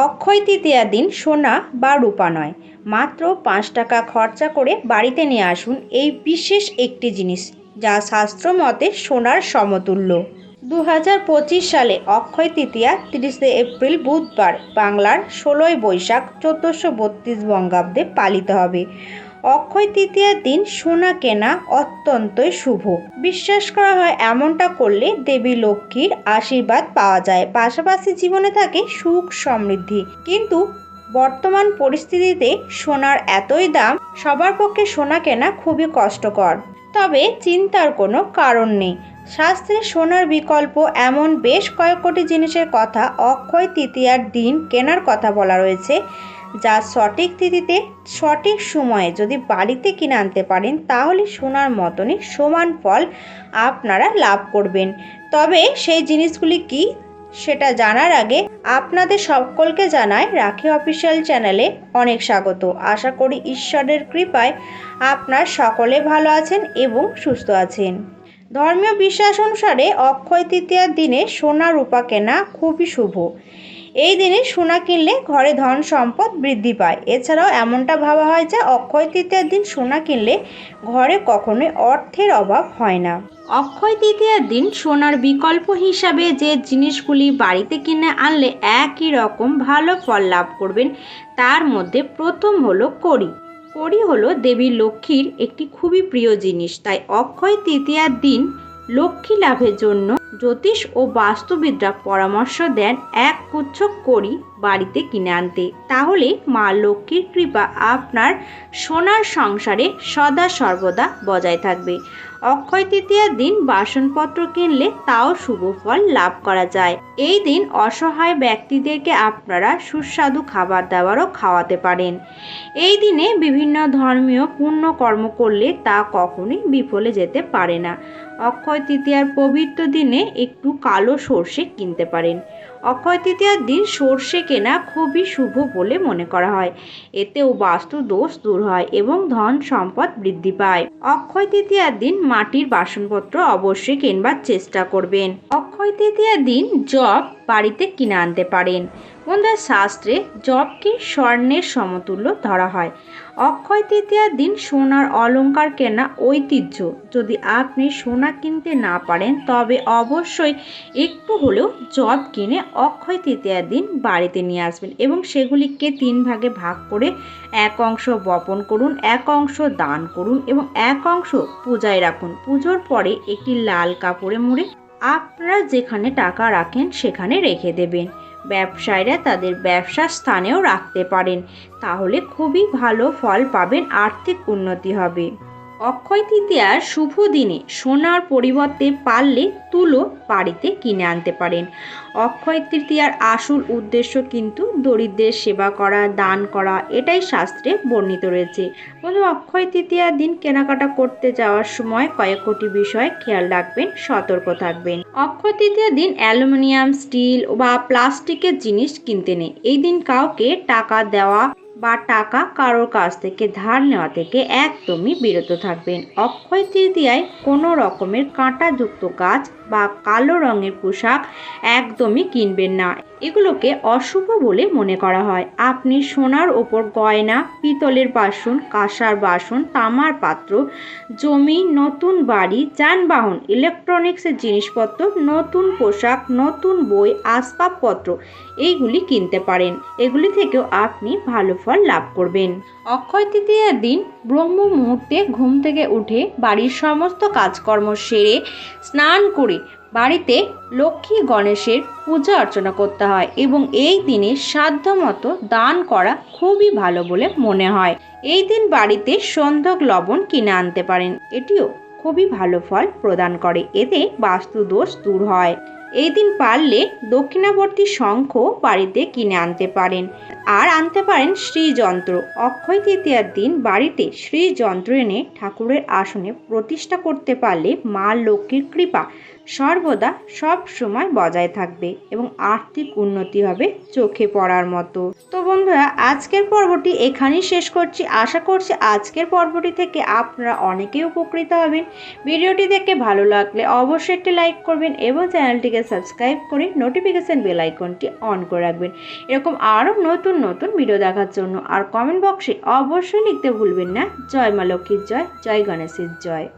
অক্ষয় তৃতীয়া দিন সোনা বা রূপা নয়। মাত্র পাঁচ টাকা খরচা করে বাড়িতে নিয়ে আসুন এই বিশেষ একটি জিনিস, যা শাস্ত্র মতে সোনার সমতুল্য। দু হাজার পঁচিশ সালে অক্ষয় তৃতীয়া, তিরিশে এপ্রিল বুধবার, বাংলার ষোলোই বৈশাখ, চোদ্দোশো বত্রিশ বঙ্গাব্দে পালিত হবে। অক্ষয় তৃতীয়ার দিন সোনা কেনা অত্যন্তই শুভ। বিশ্বাস করা হয় এমনটা করলে দেবী লক্ষ্মীর আশীর্বাদ পাওয়া যায়। পাশাপাশি জীবনে থাকে সুখ সমৃদ্ধি। কিন্তু বর্তমান পরিস্থিতিতে সোনার এতই দাম, সবার পক্ষে সোনা কেনা খুবই কষ্টকর। তবে চিন্তার কোনো কারণ নেই। শাস্ত্রে সোনার বিকল্প এমন বেশ কয়েক কোটি জিনিসের কথা অক্ষয় তৃতীয়ার দিন কেনার কথা বলা রয়েছে। যা সঠিক তিথিতে, সঠিক সময়ে যদি বাড়িতে কিনে আনতে পারেন, তাহলে সোনার মতনই সমান ফল আপনারা লাভ করবেন। তবে সেই জিনিসগুলি কি, সেটা জানার আগে আপনাদের সকলকে জানায় রাখি অফিসিয়াল চ্যানেলে অনেক স্বাগত। আশা করি ঈশ্বরের কৃপায় আপনার সকলে ভালো আছেন এবং সুস্থ আছেন। ধর্মীয় বিশ্বাস অনুসারে অক্ষয় তৃতীয়ার দিনে সোনা রূপা কেনা খুবই শুভ। এই দিনে সোনা কিনলে ঘরে ধন সম্পদ বৃদ্ধি পায়। এছাড়াও এমনটা ভাবা হয় যে অক্ষয় তৃতীয়ার দিন সোনা কিনলে ঘরে কখনোই অর্থের অভাব হয় না। অক্ষয় তৃতীয়ার দিন সোনার বিকল্প হিসাবে যে জিনিসগুলি বাড়িতে কিনে আনলে একই রকম ভালো ফল লাভ করবেন, তার মধ্যে প্রথম হলো কড়ি। কড়ি হলো দেবী লক্ষ্মীর একটি খুবই প্রিয় জিনিস। তাই অক্ষয় তৃতীয়ার দিন লক্ষ্মী লাভের জন্য জ্যোতিষ ও বাস্তুবিদরা পরামর্শ দেন এক গুচ্ছ কড়ি বাড়িতে কিনে আনতে। তাহলে মা লক্ষ্মীর কৃপা আপনার সোনার সংসারে সদা সর্বদা বজায় থাকবে। অক্ষয় তৃতীয়ার দিন বাসনপত্র কিনলে তাও শুভ ফল লাভ করা যায়। এই দিন অসহায় ব্যক্তিদেরকে আপনারা সুস্বাদু খাবার দাবারও খাওয়াতে পারেন। এই দিনে বিভিন্ন ধর্মীয় পুণ্য কর্ম করলে তা কখনোই বিফলে যেতে পারে না। অক্ষয় তৃতীয়ার পবিত্র দিনে একটু কালো সর্ষে কিনতে পারেন। অক্ষয় তৃতীয়ার দিন সর্ষে কেনা খুবই শুভ বলে মনে করা হয়। এতেও বাস্তু দোষ দূর হয় এবং ধন সম্পদ বৃদ্ধি পায়। অক্ষয় তৃতীয়ার দিন মাটির বাসনপত্র অবশ্যই কেনবার চেষ্টা করবেন। অক্ষয় তৃতীয়ার দিন জব বাড়িতে কিনে আনতে পারেন। বন্ধুরা, শাস্ত্রে জবকে স্বর্ণের সমতুল্য ধরা হয়। অক্ষয় তৃতীয়ার দিন সোনার অলঙ্কার কেনা ঐতিহ্য। যদি আপনি সোনা কিনতে না পারেন, তবে অবশ্যই একটু হলেও জব কিনে অক্ষয় তৃতীয়ার দিন বাড়িতে নিয়ে আসবেন এবং সেগুলিকে তিন ভাগে ভাগ করে এক অংশ বপন করুন, এক অংশ দান করুন এবং এক অংশ পূজায় রাখুন। পুজোর পরে একটি লাল কাপড়ে মুড়ে আপনারা যেখানে টাকা রাখেন, সেখানে রেখে দেবেন। ব্যবসায়ীরা তাদের ব্যবসার স্থানেও রাখতে পারেন। তাহলে খুবই ভালো ফল পাবেন, আর্থিক উন্নতি হবে। অক্ষয় তৃতীয়ার শুভ দিনে সোনার পরিবর্তে পারলে তুলো বাড়িতে কিনে আনতে পারেন। অক্ষয় তৃতীয়ার আসল উদ্দেশ্য কিন্তু দরিদ্রের সেবা করা, দান করা, এটাই শাস্ত্রে বর্ণিত রয়েছে। বন্ধু অক্ষয় তৃতীয়ার দিন কেনাকাটা করতে যাওয়ার সময় কয়েক কোটি বিষয় খেয়াল রাখবেন, সতর্ক থাকবেন। অক্ষয় তৃতীয়ার দিন অ্যালুমিনিয়াম, স্টিল বা প্লাস্টিকের জিনিস কিনতে নেই। এই দিন কাউকে টাকা দেওয়া বা টাকা কারোর কাছ থেকে ধার নেওয়া থেকে একদমই বিরত থাকবেন। অক্ষয় তৃতীয়ায় কোনো রকমের কাঁটাযুক্ত গাছ বা কালো রঙের পোশাক একদমই কিনবেন না। এগুলোকে অশুভ বলে মনে করা হয়। আপনি সোনার ওপর গয়না, পিতলের বাসন, কাঁসার বাসন, তামার পাত্র, জমি, নতুন বাড়ি, যানবাহন ইলেকট্রনিক্সের জিনিসপত্র, নতুন পোশাক, নতুন বই, আসবাবপত্র, এইগুলি কিনতে পারেন। এগুলি থেকেও আপনি ভালো ফল লাভ করবেন। অক্ষয় তৃতীয়ার দিন ব্রহ্ম মুহূর্তে ঘুম থেকে উঠে বাড়ির সমস্ত কাজকর্ম সেরে স্নান করে বাড়িতে লক্ষ্মী গণেশের পূজা অর্চনা করতে হয় এবং এই দিনে সাধ্যমতো দান করা খুবই ভালো বলে মনে হয়। এই দিন বাড়িতে সন্ধক লবণ কিনে আনতে পারেন। এটিও খুবই ভালো ফল প্রদান করে। এতে বাস্তু দোষ দূর হয়। এই দিন পারলে দক্ষিণাবর্তী শঙ্খ বাড়িতে কিনে আনতে পারেন। আর আনতে পারেন শ্রীযন্ত্র। অক্ষয় তৃতীয়ার দিন বাড়িতে শ্রীযন্ত্র এনে ঠাকুরের আসনে প্রতিষ্ঠা করতে পারলে মা লক্ষ্মীর কৃপা। সর্বদা সব সময় বজায় থাকবে এবং আর্থিক উন্নতি হবে চোখে পড়ার মতো। তো বন্ধুরা, আজকের পর্বটি এখানেই শেষ করছি। আশা করছি আজকের পর্বটি থেকে আপনারা অনেকেই উপকৃত হবেন। ভিডিওটি দেখে ভালো লাগলে অবশ্যই একটি লাইক করবেন এবং চ্যানেলটিকে সাবস্ক্রাইব করে নোটিফিকেশান বেল আইকনটি অন করে রাখবেন। এরকম আরও নতুন নতুন ভিডিও দেখার জন্য আর কমেন্ট বক্সে অবশ্যই লিখতে ভুলবেন না। জয় মা লক্ষ্মীর জয় জয় গণেশের জয়।